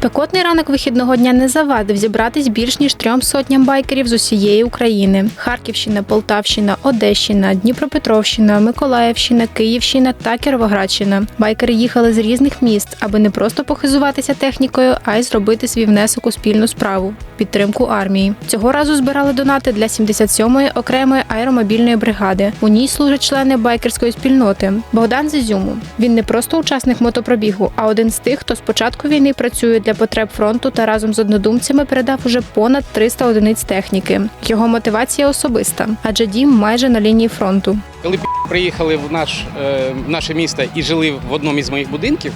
Спекотний ранок вихідного дня не завадив зібратись більш ніж трьом сотням байкерів з усієї України: Харківщина, Полтавщина, Одещина, Дніпропетровщина, Миколаївщина, Київщина та Кіровоградщина. Байкери їхали з різних міст, аби не просто похизуватися технікою, а й зробити свій внесок у спільну справу підтримку армії. Цього разу збирали донати для 77-ї окремої аеромобільної бригади. У ній служать члени байкерської спільноти. Богдан з Ізюму. Він не просто учасник мотопробігу, а один з тих, хто з початку війни працює для потреб фронту та разом з однодумцями передав уже понад 300 одиниць техніки. Його мотивація особиста, адже дім майже на лінії фронту. Коли приїхали в наш, е, в наше місто і жили в одному із моїх будинків,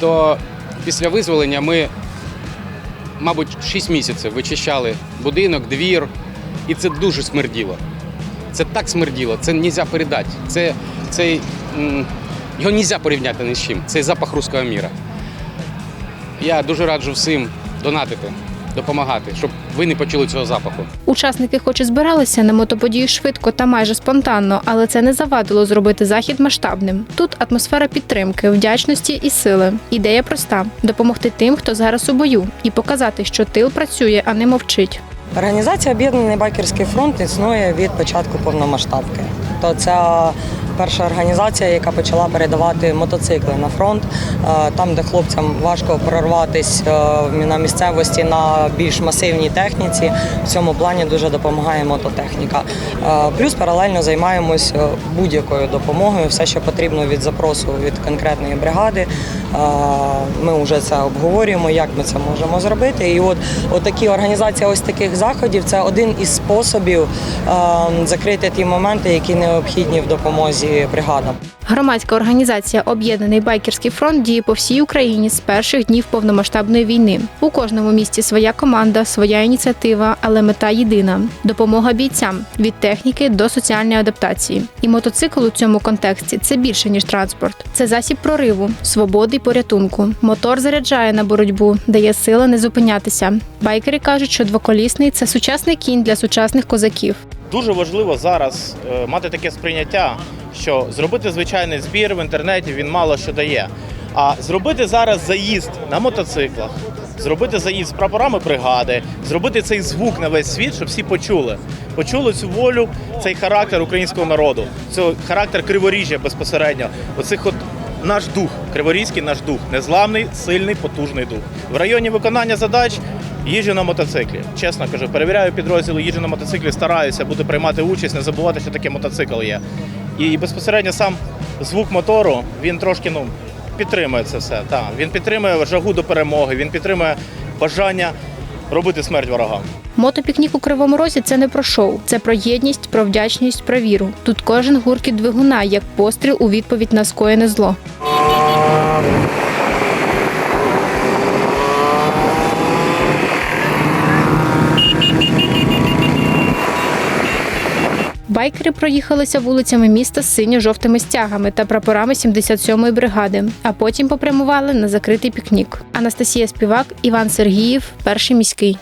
то після визволення ми, мабуть, 6 місяців вичищали будинок, двір, і це дуже смерділо. Це так смерділо, це не можна передати. Це, це, його не можна порівняти ні з чим. Це запах руського міра. Я дуже раджу всім донатити, допомагати, щоб ви не почули цього запаху. Учасники хоч і збиралися на мотоподію швидко та майже спонтанно, але це не завадило зробити захід масштабним. Тут атмосфера підтримки, вдячності і сили. Ідея проста: допомогти тим, хто зараз у бою, і показати, що тил працює, а не мовчить. Організація Об'єднаний байкерський фронт існує від початку повномасштабки. То це перша організація, яка почала передавати мотоцикли на фронт, е, там, де хлопцям важко прорватися на місцевості на більш масивній техніці. В цьому плані дуже допомагає мототехніка. Е, Плюс паралельно займаємось е, будь-якою допомогою, все, що потрібно від запросу від конкретної бригади. Ми вже це обговорюємо, як ми це можемо зробити. І от, от такі організація ось таких заходів це один із способів закрити ті моменти, які необхідні в допомозі бригадам. Громадська організація Об'єднаний байкерський фронт діє по всій Україні з перших днів повномасштабної війни. У кожному місті своя команда, своя ініціатива, але мета єдина допомога бійцям від техніки до соціальної адаптації. І мотоцикл у цьому контексті це більше ніж транспорт. Це засіб прориву, свободи порятунку. Мотор заряджає на боротьбу, дає сили не зупинятися. Байкери кажуть, що двоколісний це сучасний кінь для сучасних козаків. Дуже важливо зараз е, мати таке сприйняття, що зробити звичайний збір в інтернеті він мало що дає. А зробити зараз заїзд на мотоциклах, зробити заїзд з прапорами бригади, зробити цей звук на весь світ, щоб всі почули. Почули цю волю, цей характер українського народу, це характер криворіжжя безпосередньо. Оцих от наш дух, криворізький наш дух, незламний, сильний, потужний дух. В районі виконання задач їжджу на мотоциклі. Чесно кажу, перевіряю підрозділи, їжджу на мотоциклі, стараюся буду приймати участь, не забувати, що таке мотоцикл є. І безпосередньо сам звук мотору він трошки ну, підтримує це все. Так. Він підтримує жагу до перемоги, він підтримує бажання робити смерть ворогам. Мотопікнік у Кривому Розі це не про шоу, це про єдність, про вдячність, про віру. Тут кожен гуркіт двигуна як постріл у відповідь на скоєне зло. Байкери проїхалися вулицями міста з синьо-жовтими стягами та прапорами 77-ї бригади, а потім попрямували на закритий пікнік. Анастасія Співак, Іван Сергіїв, перший міський.